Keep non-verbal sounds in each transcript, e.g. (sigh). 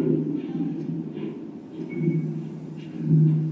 Thank you.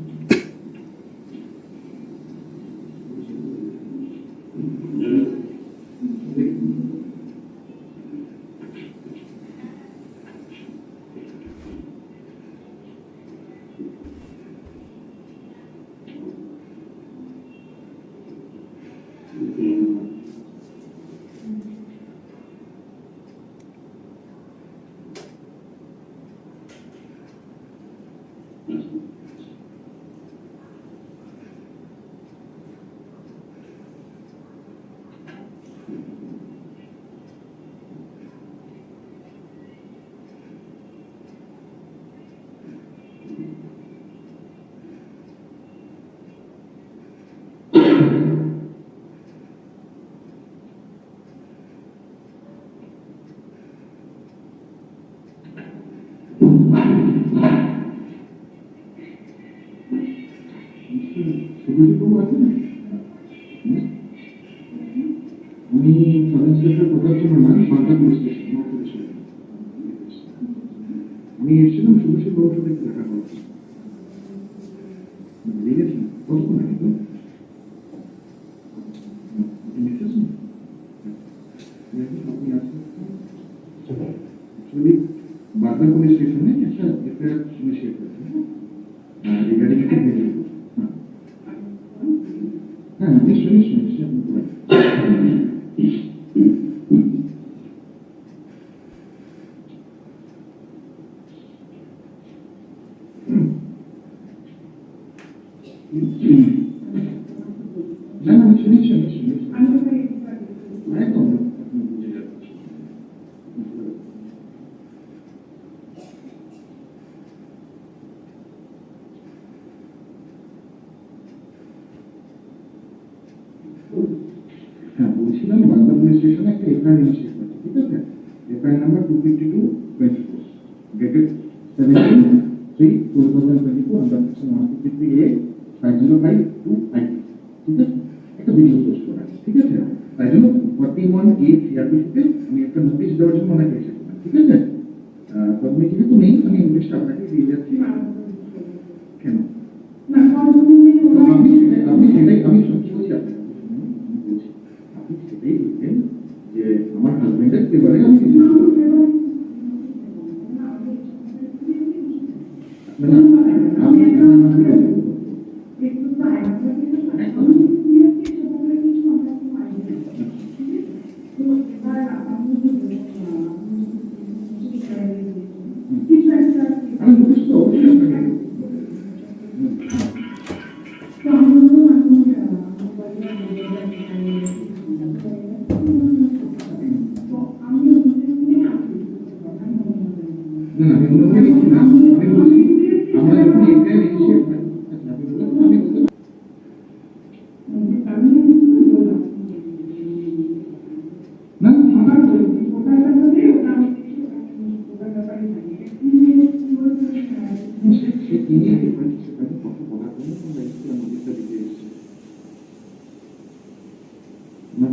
কতক্ষণ আগে তো আপনি এসেছেন আপনি আছেন অ্যাকচুয়ালি বাগদা পুলিশ স্টেশনে একটা এফআইআর ইনিশিয়েট করেছে রিগার্ডিং একটা ভিডিও হ্যাঁ নিশ্চয়ই নিশ্চয়ই নিশ্চয়ই আপনি বলেন। না না নিশ্চয়ই নিশ্চয়ই নিশ্চয়ই নিশ্চয়ই একদম আপনি বুঝে যাচ্ছেন হ্যাঁ বলছিলাম বাংলা পুলিশ স্টেশনে একটা এফআইআর ইনিশিয়েট করেছে ঠিক আছে? FIR number two fifty two twenty four dated seventeen three two thousand twenty four under section one fifty three A five zero five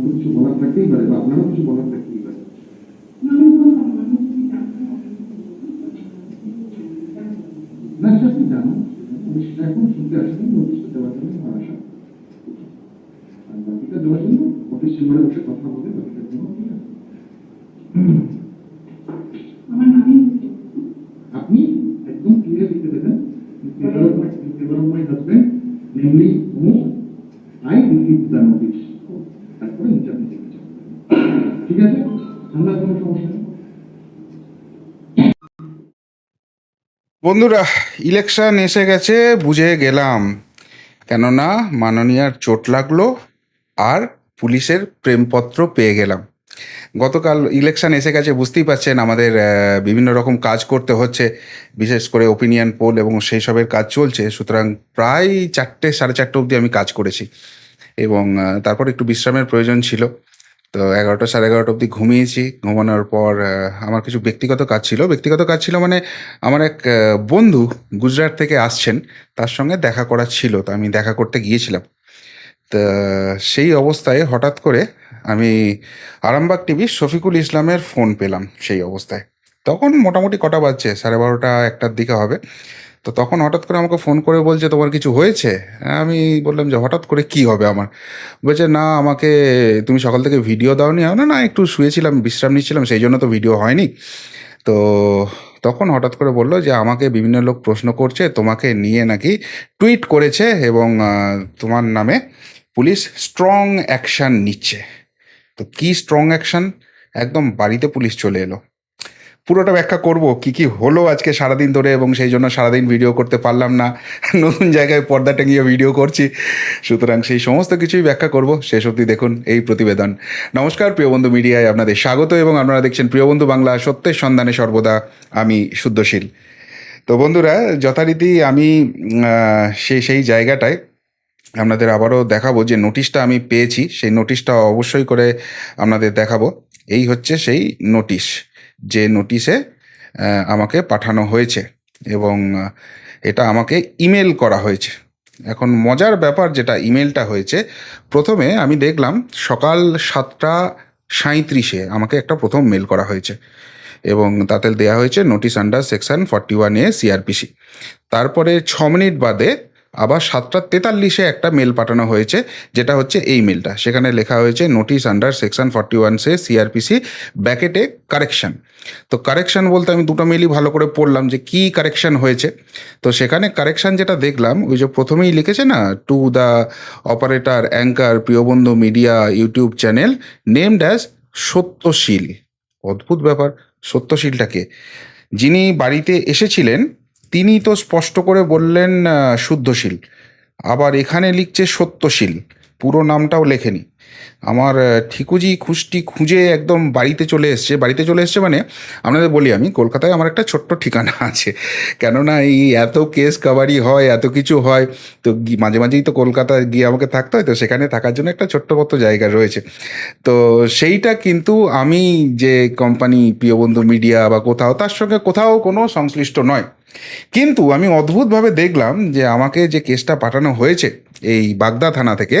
আপনার কিছু বলার থাকতেই পারে বা আপনারও কিছু বলার থাকতেই পারে। না সে আপনি জানুন। আমি সেটা এখন শুনতে আসেনি নোটিশটা দেওয়ার জন্য আমার আশা। আর বাকিটা দেওয়ার জন্য অফিস চেম্বারে বসে কথা বলে বাকিটার জন্য আপনি একদম ক্লিয়ার লিখে দেবেন। Husband namely I receive the notice তারপরে নিচে আপনি লিখে যাবেন ঠিক আছে? আমরা কোনো সমস্যা নেই। বন্ধুরা ইলেকশন এসে গেছে, বুঝে গেলাম। কেননা মাননীয়ার চোট লাগল আর পুলিশের প্রেমপত্র পেয়ে গেলাম। গতকাল ইলেকশন এসে গেছে, বুঝতেই পারছেন আমাদের বিভিন্ন রকম কাজ করতে হচ্ছে, বিশেষ করে ওপিনিয়ন পোল এবং সেই সবের কাজ চলছে। সুতরাং প্রায় চারটে, সাড়ে চারটে অবধি আমি কাজ করেছি। এবং তারপর একটু বিশ্রামের প্রয়োজন ছিল। তো এগারোটা সাড়ে এগারোটা অবধি ঘুমিয়েছি। ঘুমানোর পর আমার কিছু ব্যক্তিগত কাজ ছিল। ব্যক্তিগত কাজ ছিল মানে আমার এক বন্ধু গুজরাট থেকে আসছেন। তার সঙ্গে দেখা করার ছিল। তো আমি দেখা করতে গিয়েছিলাম। তা সেই অবস্থায় হঠাৎ করে আমি আরামবাগ টিভির শফিকুল ইসলামের ফোন পেলাম সেই অবস্থায়। তখন মোটামুটি কটা বাজছে? সাড়ে বারোটা একটার দিকে হবে। তো তখন হঠাৎ করে আমাকে ফোন করে বলছে, তোমার কিছু হয়েছে? আমি বললাম যে, হঠাৎ করে কি হবে আমার? বলছে, না, আমাকে তুমি সকাল থেকে ভিডিও দাওনি। না না, একটু শুয়েছিলাম, বিশ্রাম নিচ্ছিলাম, সেই জন্য তো ভিডিও হয়নি। তো তখন হঠাৎ করে বলল যে, আমাকে বিভিন্ন লোক প্রশ্ন করছে, তোমাকে নিয়ে নাকি টুইট করেছে এবং তোমার নামে পুলিশ স্ট্রং অ্যাকশান নিচ্ছে। তো কি স্ট্রং অ্যাকশান একদম বাড়িতে পুলিশ চলে এলো। পুরোটা ব্যাখ্যা করব, কি কি হলো আজকে সারাদিন ধরে এবং সেই জন্য সারাদিন ভিডিও করতে পারলাম না। নতুন জায়গায় পর্দা টাঙিয়ে ভিডিও করছি। সুতরাং সেই সমস্ত কিছুই ব্যাখ্যা করব। শেষ অবধি দেখুন এই প্রতিবেদন। নমস্কার, প্রিয় বন্ধু মিডিয়ায় আপনাদের স্বাগত এবং আপনারা দেখছেন প্রিয় বন্ধু বাংলা, সত্যের সন্ধানে সর্বদা আমি শুদ্ধশীল। তো বন্ধুরা, যথারীতি আমি সেই সেই জায়গাটায় আপনাদের আবারও দেখাবো যে নোটিশটা আমি পেয়েছি। সেই নোটিশটা অবশ্যই করে আপনাদের দেখাবো। এই হচ্ছে সেই নোটিশ যে নোটিশে আমাকে পাঠানো হয়েছে এবং এটা আমাকে ইমেল করা হয়েছে। এখন মজার ব্যাপার যেটা ইমেলটা হয়েছে, প্রথমে আমি দেখলাম সকাল সাতটা সাঁইত্রিশে আমাকে একটা প্রথম মেল করা হয়েছে এবং তাতে দেওয়া হয়েছে notice under section forty one A CrPC তারপরে ছ মিনিট বাদে আবার সাতটা তেতাল্লিশে একটা মেল পাঠানো হয়েছে, যেটা হচ্ছে এই মেলটা সেখানে লেখা হয়েছে notice under section forty one সে সিআরপিসি ব্যাকেটে কারেকশন তো কারেকশন বলতে আমি দুটো মেলই ভালো করে পড়লাম যে কি কারেকশন হয়েছে। তো সেখানে কারেকশন যেটা দেখলাম, ওই যে প্রথমেই লিখেছে না to the operator anchor Priyobondhu media YouTube channel named as Satyashil. অদ্ভুত ব্যাপার সত্যশীলটাকে যিনি বাড়িতে এসেছিলেন তিনি তো স্পষ্ট করে বললেন শুদ্ধশীল। আবার এখানে লিখছে সত্যশীল। পুরো নামটাও লেখেনি। আমার ঠিকুজি খুশটি খুঁজে একদম বাড়িতে চলে এসছে। বাড়িতে চলে এসছে মানে আপনাদের বলি আমি, কলকাতায় আমার একটা ছোট্ট ঠিকানা আছে। কেননা এই এত কেস কাবারি হয়, এত কিছু হয়, তো মাঝে মাঝেই তো কলকাতায় গিয়ে আমাকে থাকতে হয়, তো সেখানে থাকার জন্য একটা ছোট্ট মতো জায়গা রয়েছে। তো সেইটা কিন্তু আমি যে কোম্পানি প্রিয়বন্ধু মিডিয়া বা কোথাও, তার সঙ্গে কোথাও কোনো সংশ্লিষ্ট নয়। কিন্তু আমি অদ্ভুতভাবে দেখলাম যে আমাকে যে কেসটা পাঠানো হয়েছে, এই বাগদা থানা থেকে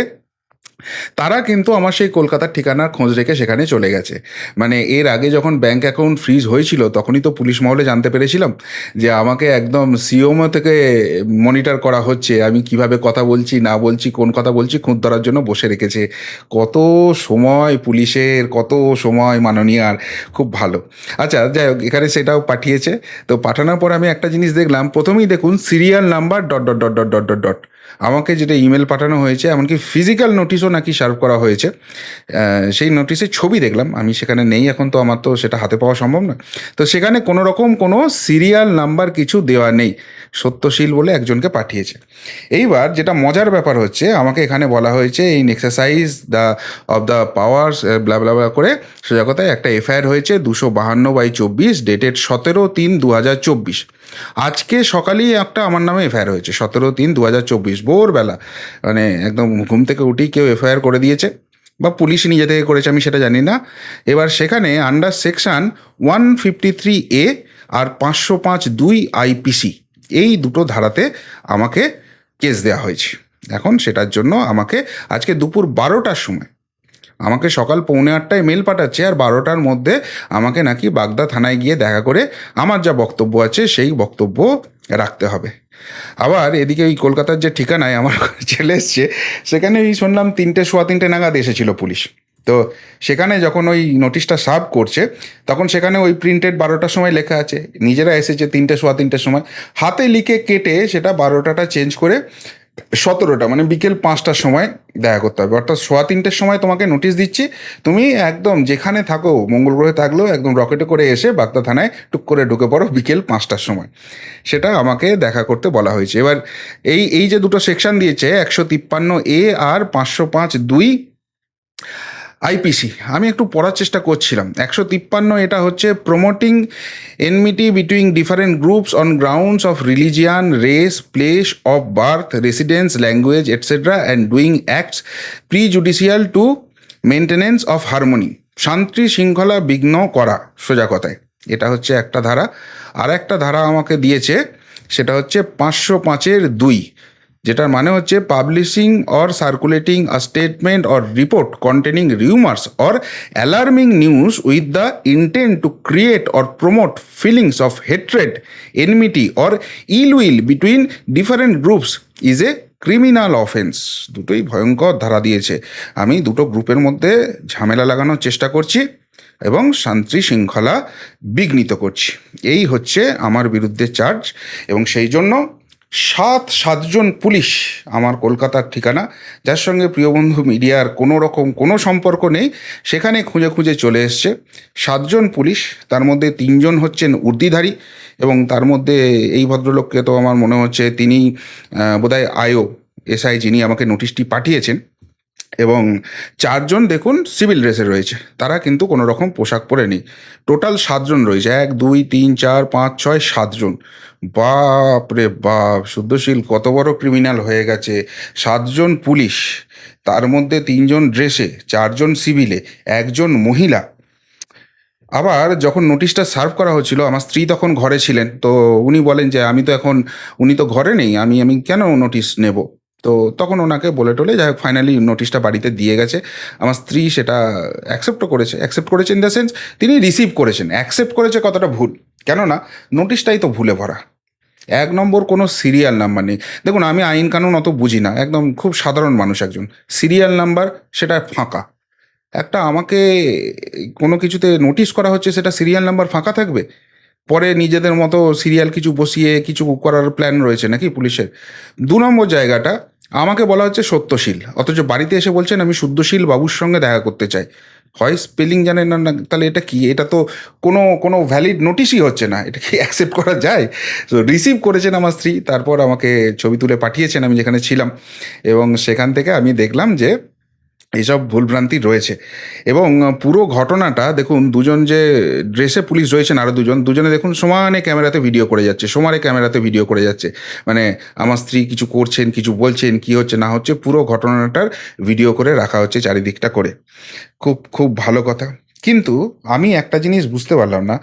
তারা কিন্তু আমার সেই কলকাতার ঠিকানার খোঁজ রেখে সেখানে চলে গেছে। মানে এর আগে যখন ব্যাংক অ্যাকাউন্ট ফ্রিজ হয়েছিল, তখনই তো পুলিশ মহলে জানতে পেরেছিলাম যে আমাকে একদম সিওমো থেকে মনিটর করা হচ্ছে, আমি কীভাবে কথা বলছি, না বলছি, কোন কথা বলছি, খুঁত ধরার জন্য বসে রেখেছে। কত সময় পুলিশের, কত সময় মাননীয়ার, খুব ভালো। আচ্ছা যাই হোক, এখানে সেটাও পাঠিয়েছে। তো পাঠানোর পর আমি একটা জিনিস দেখলাম, প্রথমেই দেখুন serial number dot dot dot dot dot dot dot আমাকে যেটা ইমেল পাঠানো হয়েছে, এমনকি ফিজিক্যাল নোটিশও নাকি সার্ভ করা হয়েছে সেই নোটিশের ছবি দেখলাম। আমি সেখানে নেই, এখন তো আমার তো সেটা হাতে পাওয়া সম্ভব না। তো সেখানে কোনো রকম কোনো সিরিয়াল নাম্বার কিছু দেওয়া নেই, সত্যশীল বলে একজনকে পাঠিয়েছে। এইবার যেটা মজার ব্যাপার হচ্ছে, আমাকে এখানে বলা হয়েছে in exercise the of the powers blah blah blah করে সোজা কথায় একটা এফআইআর হয়েছে, দুশো বাহান্ন বাই চব্বিশ ডেটেড সতেরো তিন দু হাজার চব্বিশ। আজকে সকালেই একটা আমার নামে এফআইআর হয়েছে, সতেরো তিন দু হাজার চব্বিশ, ভোরবেলা। মানে একদম ঘুম থেকে উঠেই কেউ এফআইআর করে দিয়েছে, বা পুলিশ নিজে থেকে করেছে, আমি সেটা জানি না। এবার সেখানে under section one fifty three A আর পাঁচশো পাঁচ দুই আইপিসি এই দুটো ধারাতে আমাকে কেস দেওয়া হয়েছে। এখন সেটার জন্য আমাকে আজকে দুপুর বারোটার সময় আমাকে সকাল পৌনে আটটায় মেল পাঠাচ্ছে আর বারোটার মধ্যে আমাকে নাকি বাগদা থানায় গিয়ে দেখা করে আমার যা বক্তব্য আছে সেই বক্তব্য রাখতে হবে। আবার এদিকে ওই কলকাতার যে ঠিকানায় আমার (laughs) ছেলে এসছে, সেখানে ওই শুনলাম তিনটে, সোয়া তিনটে নাগাদ এসেছিল পুলিশ। তো সেখানে যখন ওই নোটিশটা সার্ভ করছে, তখন সেখানে ওই প্রিন্টেড বারোটার সময় লেখা আছে। নিজেরা এসেছে তিনটে, সোয়া তিনটের সময়। হাতে লিখে কেটে সেটা বারোটাটা চেঞ্জ করে সতেরোটা মানে বিকেল পাঁচটার সময় দেখা করতে হবে। অর্থাৎ সোয়া তিনটের সময় তোমাকে নোটিশ দিচ্ছি, তুমি একদম যেখানে থাকো, মঙ্গল গ্রহে থাকলেও একদম রকেটে করে এসে বাগদা থানায় টুক করে ঢুকে পড়ো বিকেল পাঁচটার সময়। সেটা আমাকে দেখা করতে বলা হয়েছে। এবার এই এই যে দুটো সেকশন দিয়েছে, একশো তিপ্পান্ন এ আর পাঁচশো পাঁচ দুই আইপিসি। আমি একটু পড়ার চেষ্টা করছিলাম। একশো তিপ্পান্ন এটা হচ্ছে promoting enmity between different groups on grounds of religion race place of birth residence language etcetera and doing acts prejudicial to maintenance of harmony শান্তি শৃঙ্খলা বিঘ্ন করা সোজা কথায়। এটা হচ্ছে একটা ধারা। আর একটা ধারা আমাকে দিয়েছে, সেটা হচ্ছে পাঁচশো পাঁচের দুই। যেটার মানে হচ্ছে publishing or circulating a statement or report containing rumours or alarming news with the intent to create or promote feelings of hatred enmity or ill will between different groups is a criminal offence দুটোই ভয়ঙ্কর ধারা দিয়েছে। আমি দুটো গ্রুপের মধ্যে ঝামেলা লাগানোর চেষ্টা করছি এবং শান্তি শৃঙ্খলা বিঘ্নিত করছি। এই হচ্ছে আমার বিরুদ্ধে চার্জ এবং সেই জন্য সাত, সাতজন পুলিশ আমার কলকাতার ঠিকানা, যার সঙ্গে প্রিয়বন্ধু মিডিয়ার কোনো রকম কোনো সম্পর্ক নেই, সেখানে খুঁজে খুঁজে চলে এসছে। সাতজন পুলিশ, তার মধ্যে তিনজন হচ্ছেন উর্দিধারী এবং তার মধ্যে এই ভদ্রলোককে তো আমার মনে হচ্ছে তিনি বোধহয় আয়ো এসআই যিনি আমাকে নোটিশটি পাঠিয়েছেন। এবং চারজন দেখুন সিভিল ড্রেসে রয়েছে। তারা কিন্তু কোনো রকম পোশাক পরে নেই টোটাল সাতজন রয়েছে। এক, দুই, তিন, চার, পাঁচ, ছয়, সাতজন। বাপ রে বাপ, শুদ্ধশীল, কত বড় ক্রিমিনাল হয়ে গেছে। সাতজন পুলিশ, তার মধ্যে তিনজন ড্রেসে, চারজন সিভিলে, একজন মহিলা। আবার যখন নোটিশটা সার্ভ করা হচ্ছিল, আমার স্ত্রী তখন ঘরে ছিলেন। তো উনি বলেন যে, আমি তো এখন, উনি তো ঘরে নেই, আমি আমি কেন নোটিশ নেব? তো তখন ওনাকে বলে টলে, যাই হোক ফাইনালি নোটিশটা বাড়িতে দিয়ে গেছে। আমার স্ত্রী সেটা অ্যাকসেপ্টও করেছে। অ্যাকসেপ্ট করেছে ইন দ্য সেন্স তিনি রিসিভ করেছেন। অ্যাকসেপ্ট করেছে কতটা ভুল? কেননা নোটিশটাই তো ভুলে ভরা। এক নম্বর কোনো সিরিয়াল নাম্বার নেই। দেখুন, আমি আইন কানুন অত বুঝি না। একদম খুব সাধারণ মানুষ একজন। সিরিয়াল নাম্বার সেটা ফাঁকা। একটা আমাকে কোনো কিছুতে নোটিশ করা হচ্ছে, সেটা সিরিয়াল নাম্বার ফাঁকা থাকবে? পরে নিজেদের মতো সিরিয়াল কিছু বসিয়ে কিছু করার প্ল্যান রয়েছে নাকি পুলিশের? দু নম্বর জায়গাটা, আমাকে বলা হচ্ছে সত্যশীল। অথচ বাড়িতে এসে বলছেন, আমি শুদ্ধশীল বাবুর সঙ্গে দেখা করতে চাই। হয় স্পেলিং জানেন না না, তাহলে এটা কি? এটা তো কোনো কোনো ভ্যালিড নোটিশই হচ্ছে না। এটা কি অ্যাকসেপ্ট করা যায়? তো রিসিভ করেছেন আমার স্ত্রী, তারপর আমাকে ছবি তুলে পাঠিয়েছেন, আমি যেখানে ছিলাম। এবং সেখান থেকে আমি দেখলাম যে এইসব ভুলভ্রান্তি রয়েছে। এবং পুরো ঘটনাটা দেখুন, দুজন যে ড্রেসে পুলিশ রয়েছেন আরও দুজন, দুজনে দেখুন সমানে ক্যামেরাতে ভিডিও করে যাচ্ছে, সমানে ক্যামেরাতে ভিডিও করে যাচ্ছে। মানে আমার স্ত্রী কিছু করছেন, কিছু বলছেন, কি হচ্ছে, না হচ্ছে, পুরো ঘটনাটার ভিডিও করে রাখা হচ্ছে চারিদিকটা করে। খুব খুব ভালো কথা। কিন্তু আমি একটা জিনিস বুঝতে পারলাম না।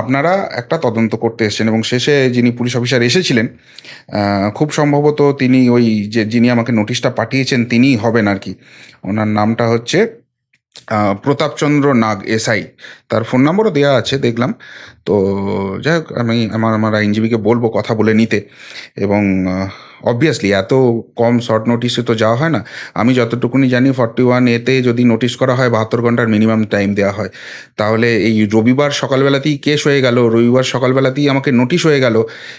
আপনারা একটা তদন্ত করতে এসেছেন এবং শেষে যিনি পুলিশ অফিসার এসেছিলেন খুব সম্ভবত তিনি ওই যে যিনি আমাকে নোটিশটা পাঠিয়েছেন তিনিই হবেন আর কি। ওনার নামটা হচ্ছে প্রতাপচন্দ্র নাগ এসআই। তার ফোন নম্বরও দেওয়া আছে, দেখলাম। তো যাই হোক, আমি আমার আমার আইনজীবীকে বলব কথা বলে নিতে এবং অবভিয়াসলি এত কম শর্ট নোটিশে তো যাওয়া হয় না। আমি যতটুকুনি জানি ফর্টি ওয়ান এতে যদি নোটিশ করা হয়, বাহাত্তর ঘণ্টার মিনিমাম টাইম দেওয়া হয়। তাহলে এই রবিবার সকালবেলাতেই কেস হয়ে গেল, রবিবার সকালবেলাতেই আমাকে নোটিশ হয়ে গেল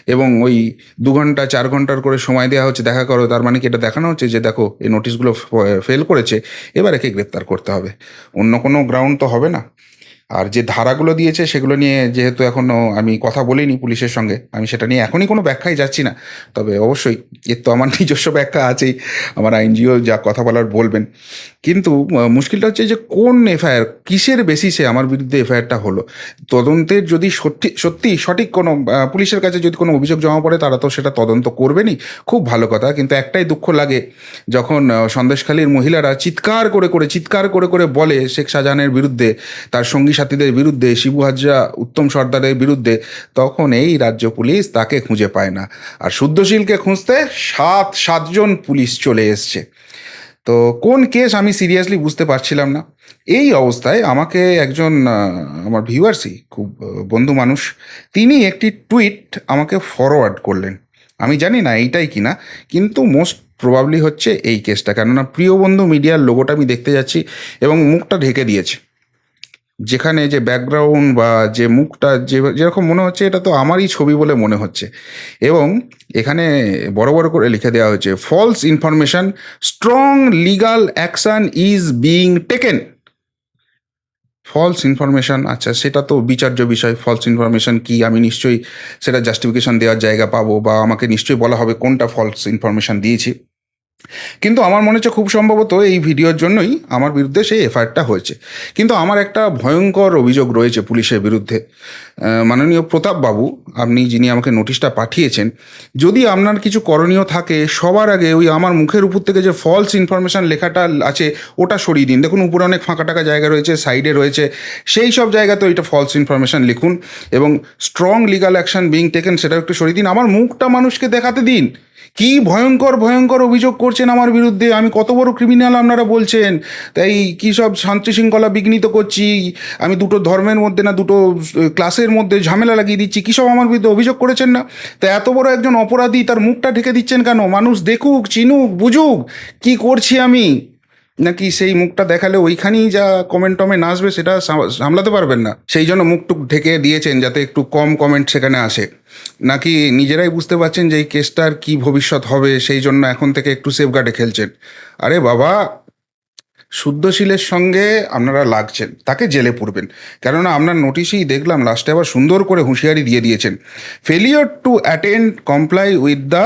এবং ওই দু ঘণ্টা, চার ঘণ্টার করে সময় দেওয়া হচ্ছে, দেখা করো, তার মানে কি এটা দেখানো হচ্ছে যে দেখো, এই নোটিশগুলো ফেল করেছে, এবার একে গ্রেপ্তার করতে হবে। অন্য কোনো গ্রাউন্ড তো হবে না। আর যে ধারাগুলো দিয়েছে সেগুলো নিয়ে যেহেতু এখনও আমি কথা বলিনি পুলিশের সঙ্গে, আমি সেটা নিয়ে এখনই কোনো ব্যাখ্যায় যাচ্ছি না। তবে অবশ্যই এর তো আমার (laughs) নিজস্ব ব্যাখ্যা আছেই, আমার আইনজিও যা কথা বলার বলবেন। কিন্তু মুশকিলটা হচ্ছে যে কোন এফআইআর, কিসের বেসিসে আমার বিরুদ্ধে এফআইআরটা হলো? তদন্তের যদি সত্যি সত্যি সঠিক কোনো পুলিশের কাছে যদি কোনো অভিযোগ জমা পড়ে, তারা তো সেটা তদন্ত করবেনই। খুব ভালো কথা, কিন্তু একটাই দুঃখ লাগে, যখন সন্দেশখালীর মহিলারা চিৎকার করে করে, চিৎকার করে করে বলে শেখ শাহজাহানের বিরুদ্ধে, তার সঙ্গী সাথীদের বিরুদ্ধে, শিবু হাজরা, উত্তম সর্দারের বিরুদ্ধে, তখন এই রাজ্য পুলিশ তাকে খুঁজে পায় না। আর শুদ্ধশীলকে খুঁজতে সাত, সাতজন পুলিশ চলে এসছে। তো কোন কেস আমি সিরিয়াসলি বুঝতে পারছিলাম না। এই অবস্থায় আমাকে একজন আমার ভিউয়ার্সই, খুব বন্ধু মানুষ, তিনি একটি টুইট আমাকে ফরওয়ার্ড করলেন। আমি জানি না এইটাই কিনা, কিন্তু মোস্ট প্রবাবলি হচ্ছে এই কেসটা। কেননা প্রিয় বন্ধু মিডিয়ার লোগোটা আমি দেখতে যাচ্ছি এবং মুখটা ঢেকে দিয়েছে। যেখানে যে ব্যাকগ্রাউন্ড বা যে মুখটা যে, যেরকম মনে হচ্ছে, এটা তো আমারই ছবি বলে মনে হচ্ছে। এবং এখানে বড় বড় করে লিখে দেওয়া হয়েছে false information strong legal action is being taken false information আচ্ছা সেটা তো বিচার্য বিষয়। ফলস ইনফরমেশন কি? আমি নিশ্চয়ই সেটা জাস্টিফিকেশন দেওয়ার জায়গা পাবো বা আমাকে নিশ্চয়ই বলা হবে কোনটা ফলস ইনফরমেশন দিয়েছি। কিন্তু আমার মনে হচ্ছে খুব সম্ভবত এই ভিডিওর জন্যই আমার বিরুদ্ধে সেই এফআইআরটা হয়েছে। কিন্তু আমার একটা ভয়ঙ্কর অভিযোগ রয়েছে পুলিশের বিরুদ্ধে। মাননীয় প্রতাপ বাবু আপনি যিনি আমাকে নোটিশটা পাঠিয়েছেন, যদি আপনার কিছু করণীয় থাকে, সবার আগে ওই আমার মুখের উপর থেকে যে ফলস ইনফরমেশন লেখাটা আছে, ওটা সরিয়ে দিন। দেখুন, উপরে অনেক ফাঁকা টাকা জায়গা রয়েছে সাইডে রয়েছে, সেই সব জায়গাতে ওইটা ফলস ইনফরমেশন লিখুন এবং strong legal action being taken সেটাও একটু সরিয়ে দিন। আমার মুখটা মানুষকে দেখাতে দিন। কি ভয়ঙ্কর ভয়ঙ্কর অভিযোগ করছেন আমার বিরুদ্ধে? আমি কত বড় ক্রিমিনাল আপনারা বলছেন? তাই কী সব শান্তি শৃঙ্খলা বিঘ্নিত করছি? আমি দুটো ধর্মের মধ্যে না, দুটো ক্লাসের মধ্যে ঝামেলা লাগিয়ে দিচ্ছি। কী সব আমার বিরুদ্ধে অভিযোগ করেছেন না? তা এত বড় একজন অপরাধী তার মুখটা ঢেকে দিচ্ছেন কেন? মানুষ দেখুক, চিনুক, বুঝুক, কি করছি আমি? নাকি সেই মুখটা দেখালে ওইখানেই যা কমেন্ট টমেন্ট আসবে সেটা সামলাতে পারবেন না। সেই জন্য মুখটুক ঢেকে দিয়েছেন যাতে একটু কম কমেন্ট সেখানে আসে। নাকি নিজেরাই বুঝতে পারছেন যে এই কেসটার কি ভবিষ্যৎ হবে, সেই জন্য এখন থেকে একটু সেফগার্ডে খেলছেন। আরে বাবা! শুদ্ধশীলের সঙ্গে আপনারা লাগছেন, তাকে জেলে পুরবেন। কেননা আপনার নোটিশেই দেখলাম লাস্টে আবার সুন্দর করে হুঁশিয়ারি দিয়ে দিয়েছেন। Failure to attend comply with the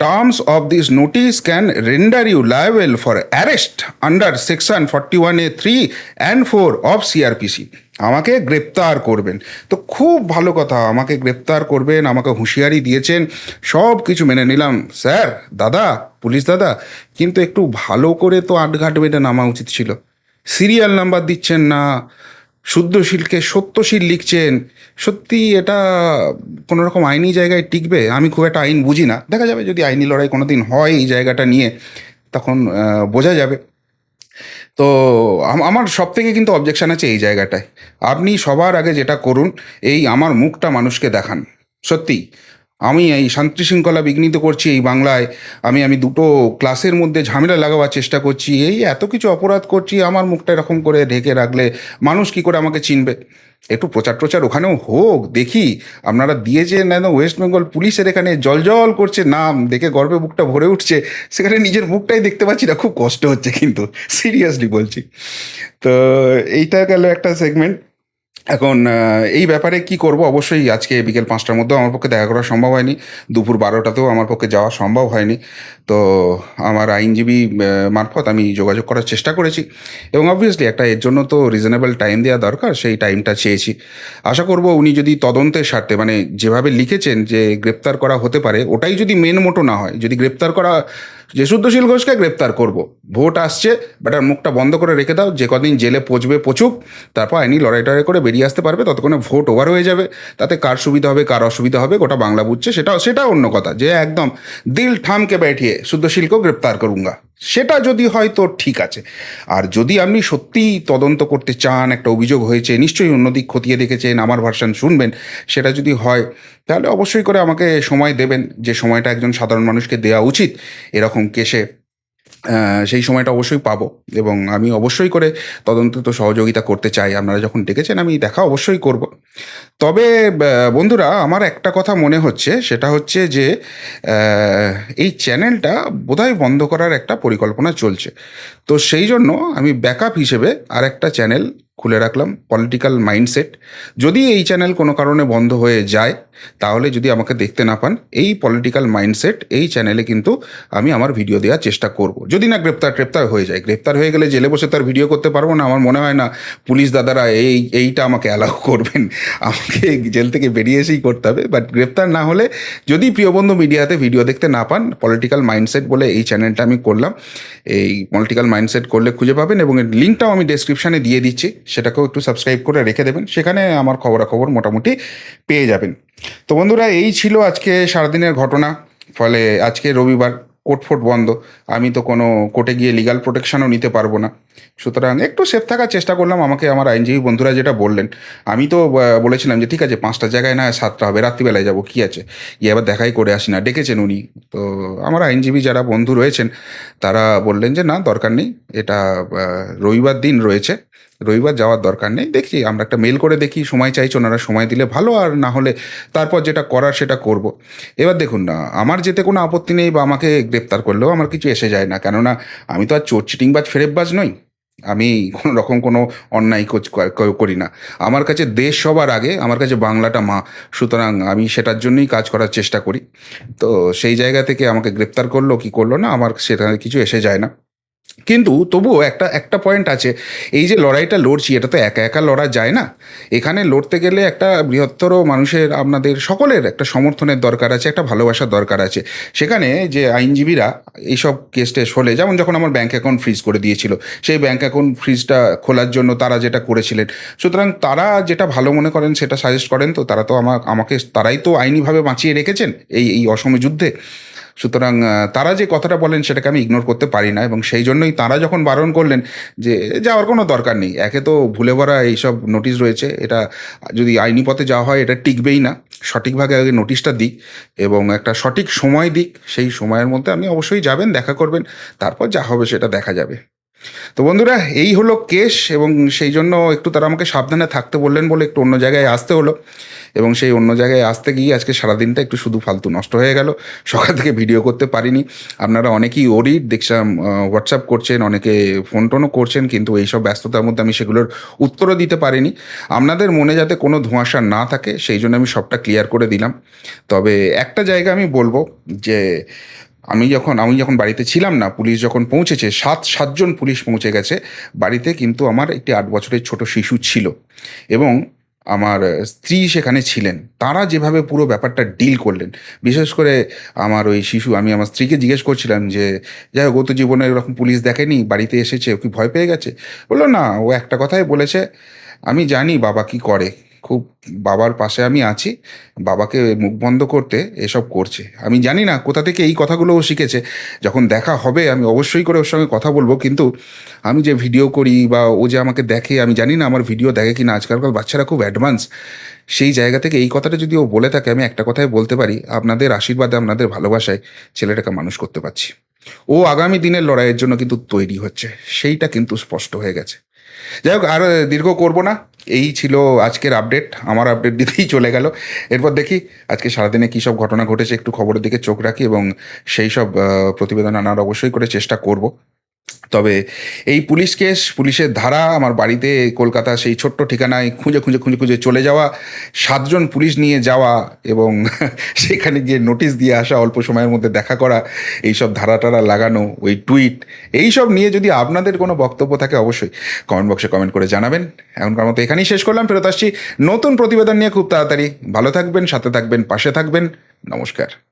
notice can render you liable for arrest under section forty one A three and four of CrPC আমাকে গ্রেপ্তার করবেন। তো খুব ভালো কথা, আমাকে গ্রেপ্তার করবেন, আমাকে হুঁশিয়ারি দিয়েছেন, সব কিছু মেনে নিলাম। স্যার, দাদা, পুলিশ দাদা, কিন্তু একটু ভালো করে তো আটঘাট বেটে নামা উচিত ছিল। সিরিয়াল নাম্বার দিচ্ছেন না শুদ্ধশীলকে সত্যশীল লিখছেন, সত্যি এটা কোনো রকম আইনি জায়গায় টিকবে? আমি খুব একটা আইন বুঝি না। দেখা যাবে যদি আইনি লড়াই কোনো দিন হয় এই জায়গাটা নিয়ে, তখন বোঝা যাবে। তো আমার সব থেকে কিন্তু অবজেকশন আছে এই জায়গাটায়। আপনি সবার আগে যেটা করুন, এই আমার মুখটা মানুষকে দেখান। সত্যি আমি এই শান্তি শৃঙ্খলা বিঘ্নিত করছি এই বাংলায়। আমি আমি দুটো ক্লাসের মধ্যে ঝামেলা লাগাবার চেষ্টা করছি। এই এত কিছু অপরাধ করছি, আমার মুখটা এরকম করে ঢেকে রাখলে মানুষ কি করে আমাকে চিনবে? একটু প্রচার প্রচার ওখানেও হোক, দেখি। আপনারা দিয়েছেন একদম ওয়েস্ট বেঙ্গল পুলিশের এখানে জল করছে, নাম দেখে গর্বে বুকটা ভরে উঠছে। সেখানে নিজের মুখটাই দেখতে পাচ্ছি না, খুব কষ্ট হচ্ছে কিন্তু সিরিয়াসলি বলছি। তো এইটা গেল একটা সেগমেন্ট এখন এই ব্যাপারে কি করব? অবশ্যই আজকে বিকেল পাঁচটার মধ্যেও আমার পক্ষে দেখা করা সম্ভব হয়নি। দুপুর বারোটাতেও আমার পক্ষে যাওয়া সম্ভব হয়নি। তো আমার আইনজীবী মারফত আমি যোগাযোগ করার চেষ্টা করেছি এবং অবভিয়াসলি একটা এর জন্য তো রিজনেবল টাইম দেওয়া দরকার, সেই টাইমটা চেয়েছি। আশা করব উনি যদি তদন্তের স্বার্থে মানে যেভাবে লিখেছেন যে গ্রেপ্তার করা হতে পারে, ওটাই যদি মেন মোটো না হয়, যদি গ্রেপ্তার করা যে শুদ্ধশীল ঘোষকে গ্রেপ্তার করব। ভোট আসছে ব্যাটার মুখটা বন্ধ করে রেখে দাও, যে কদিন জেলে পচবে পচুক, তারপর আইনি লড়াই টড়াই করে বেরিয়ে আসতে পারবে, ততক্ষণে ভোট ওভার হয়ে যাবে। তাতে কার সুবিধা হবে, কার অসুবিধা হবে, গোটা বাংলা বুঝছে সেটা সেটা অন্য কথা। যে একদম দিল ঠামকে ব্যাঠিয়ে শুদ্ধশীলকেও গ্রেপ্তার করুঙ্গা। সেটা যদি হয় তো ঠিক আছে। আর যদি আপনি সত্যিই তদন্ত করতে চান, একটা অভিযোগ হয়েছে, নিশ্চয়ই অন্যদিক খতিয়ে দেখেছেন, আমার ভার্সান শুনবেন, সেটা যদি হয়, তাহলে অবশ্যই করে আমাকে সময় দেবেন। যে সময়টা একজন সাধারণ মানুষকে দেওয়া উচিত, এরকম কেসে সেই সময়টা অবশ্যই পাবো এবং আমি অবশ্যই করে তদন্ত তো সহযোগিতা করতে চাই। আপনারা যখন ডেকেছেন আমি দেখা অবশ্যই করব। তবে বন্ধুরা, আমার একটা কথা মনে হচ্ছে, সেটা হচ্ছে যে এই চ্যানেলটা বোধহয় বন্ধ করার একটা পরিকল্পনা চলছে। তো সেই জন্য আমি ব্যাকআপ হিসেবে আর একটা চ্যানেল খুলে রাখলাম পলিটিক্যাল মাইন্ডসেট যদি এই চ্যানেল কোনো কারণে বন্ধ হয়ে যায়, তাহলে যদি আমাকে দেখতে না পান, এই পলিটিক্যাল মাইন্ডসেট এই চ্যানেলে কিন্তু আমি আমার ভিডিও দেওয়ার চেষ্টা করব। যদি না গ্রেপ্তার গ্রেপ্তার হয়ে যায়। গ্রেপ্তার হয়ে গেলে জেলে বসে তার ভিডিও করতে পারব না। আমার মনে হয় না পুলিশ দাদারা এই, এইটা আমাকে অ্যালাউ করবেন। আমাকে জেল থেকে বেরিয়ে এসেই করতে হবে। বাট গ্রেপ্তার না হলে যদি প্রিয়বন্ধু মিডিয়াতে ভিডিও দেখতে না পান পলিটিক্যাল মাইন্ডসেট বলে এই চ্যানেলটা আমি করলাম। এই পলিটিক্যাল মাইন্ডসেট করলে খুঁজে পাবেন এবং এর লিঙ্কটাও আমি ডেসক্রিপশানে দিয়ে দিচ্ছি। সেটাকেও একটু সাবস্ক্রাইব করে রেখে দেবেন। সেখানে আমার খবরাখবর মোটামুটি পেয়ে যাবেন। তো বন্ধুরা, এই ছিল আজকে সারাদিনের ঘটনা। ফলে আজকে রবিবার কোর্ট ফোর্ট বন্ধ। আমি তো কোনো কোর্টে গিয়ে লিগাল প্রোটেকশনও নিতে পারব না। সুতরাং একটু সেফ থাকার চেষ্টা করলাম। আমাকে আমার আইনজীবী বন্ধুরা যেটা বললেন, আমি তো বলেছিলাম যে, ঠিক আছে, পাঁচটা জায়গায় না সাতটা হবে, রাত্রিবেলায় যাব, কি আছে? গিয়ে আবার দেখাই করে আসি না, ডেকেছেন উনি। তো আমার আইনজীবী যারা বন্ধু রয়েছেন, তারা বললেন যে, না, দরকার নেই। এটা রবিবার দিন রয়েছে। রবিবার যাওয়ার দরকার নেই, দেখি, আমরা একটা মেল করে দেখি, সময় চাইছি ওনারা সময় দিলে ভালো, আর না হলে তারপর যেটা করার সেটা করব। এবার দেখুন না আমার যেতে কোনো আপত্তি নেই বা আমাকে গ্রেপ্তার করলেও আমার কিছু এসে যায় না, কেননা আমি তো আর চোর চিটিংবাজ ফেরেববাজ নই। আমি কোনো রকম কোনো অন্যায় করি না। আমার কাছে দেশ সবার আগে, আমার কাছে বাংলাটা মা, সুতরাং আমি সেটার জন্যই কাজ করার চেষ্টা করি। তো সেই জায়গা থেকে আমাকে গ্রেপ্তার করল, কি করল না, আমার সেটা কিছু এসে যায় না। কিন্তু তবুও একটা একটা পয়েন্ট আছে। এই যে লড়াইটা লড়ছি এটা তো একা একা লড়া যায় না। এখানে লড়তে গেলে একটা বৃহত্তর মানুষের, আপনাদের সকলের একটা সমর্থনের দরকার আছে, একটা ভালোবাসার দরকার আছে। সেখানে যে আইনজীবীরা এইসব কেস টেস হলে, যেমন যখন আমার ব্যাঙ্ক অ্যাকাউন্ট ফ্রিজ করে দিয়েছিল, সেই ব্যাঙ্ক অ্যাকাউন্ট ফ্রিজটা খোলার জন্য তারা যেটা করেছিলেন, সুতরাং তারা যেটা ভালো মনে করেন, সেটা সাজেস্ট করেন, তো তারা তো আমাকে তারাই তো আইনিভাবে বাঁচিয়ে রেখেছেন এই এই অসমে যুদ্ধে। সুতরাং তারা যে কথাটা বলেন সেটাকে আমি ইগনোর করতে পারি না এবং সেই জন্যই তারা যখন বারণ করলেন যে যাওয়ার কোনো দরকার নেই, একে তো ভুলে ভরা এইসব নোটিশ রয়েছে, এটা যদি আইনি পথে যাওয়া হয় এটা টিকবেই না। সঠিকভাবে আগে নোটিশটা দিক এবং একটা সঠিক সময় দিক, সেই সময়ের মধ্যে আপনি অবশ্যই যাবেন, দেখা করবেন, তারপর যা হবে সেটা দেখা যাবে। তো বন্ধুরা, এই হলো কেস এবং সেই জন্য একটু তারা আমাকে সাবধানে থাকতে বললেন বলে একটু অন্য জায়গায় আসতে হলো এবং সেই অন্য জায়গায় আসতে গিয়ে আজকে সারাদিনটা একটু শুধু ফালতু নষ্ট হয়ে গেল। সকাল থেকে ভিডিও করতে পারিনি। আপনারা অনেকেই ওরিড দেখছিলাম হোয়াটসঅ্যাপ করছেন, অনেকে ফোন টোনও করছেন, কিন্তু এইসব ব্যস্ততার মধ্যে আমি সেগুলোর উত্তরও দিতে পারিনি। আপনাদের মনে যাতে কোনো ধোঁয়াশা না থাকে, সেই জন্য আমি সবটা ক্লিয়ার করে দিলাম। তবে একটা জায়গা আমি বলব যে আমি যখন আমি যখন বাড়িতে ছিলাম না, পুলিশ যখন পৌঁছেছে, সাত, সাতজন পুলিশ পৌঁছে গেছে। বাড়িতে কিন্তু আমার একটি আট বছরের ছোট শিশু ছিল এবং আমার স্ত্রী সেখানে ছিলেন। তারা যেভাবে পুরো ব্যাপারটা ডিল করলেন, বিশেষ করে আমার ওই শিশু, আমি আমার স্ত্রীকে জিজ্ঞেস করছিলাম যে, যাই হোক, ও তো জীবনে এরকম পুলিশ দেখেনি, বাড়িতে এসেছে, ও কি ভয় পেয়ে গেছে? বলল, না, ও একটা কথাই বলেছে, আমি জানি বাবা কি করে। খুব বাবার পাশে আমি আছি, বাবাকে মুখ বন্ধ করতে এসব করছে। আমি জানি না কোথা থেকে এই কথাগুলো ও শিখেছে। যখন দেখা হবে আমি অবশ্যই করে ওর সঙ্গে কথা বলব, কিন্তু আমি যে ভিডিও করি বা ও যে আমাকে দেখে, আমি জানি না আমার ভিডিও দেখে কি না আজকালকার বাচ্চারা খুব অ্যাডভান্স সেই জায়গা থেকে এই কথাটা যদি ও বলে থাকে, আমি একটা কথাই বলতে পারি, আপনাদের আশীর্বাদে, আপনাদের ভালোবাসায় ছেলেটাকে মানুষ করতে পারছি। ও আগামী দিনের লড়াইয়ের জন্য কিন্তু তৈরি হচ্ছে। সেইটা কিন্তু স্পষ্ট হয়ে গেছে। যাই হোক আর দীর্ঘ করব না। এই ছিল আজকের আপডেট আমার আপডেট দিতেই চলে গেল। এরপর দেখি আজকে সারাদিনে কী সব ঘটনা ঘটেছে, একটু খবরের দিকে চোখ রাখি এবং সেই সব প্রতিবেদন আনার অবশ্যই করে চেষ্টা করব। তবে এই পুলিশ কেস, পুলিশের ধারা, আমার বাড়িতে কলকাতা সেই ছোট্ট ঠিকানায় খুঁজে খুঁজে খুঁজে খুঁজে চলে যাওয়া, সাতজন পুলিশ নিয়ে যাওয়া এবং (laughs) সেখানে গিয়ে নোটিশ দিয়ে আসা, অল্প সময়ের মধ্যে দেখা করা, এইসব ধারা টারা লাগানো, ওই টুইট, এইসব নিয়ে যদি আপনাদের কোনো বক্তব্য থাকে অবশ্যই কমেন্ট বক্সে কমেন্ট করে জানাবেন। এখনকার মতো এখানেই শেষ করলাম, ফেরত আসছি নতুন প্রতিবেদন নিয়ে খুব তাড়াতাড়ি। ভালো থাকবেন, সাথে থাকবেন, পাশে থাকবেন। নমস্কার।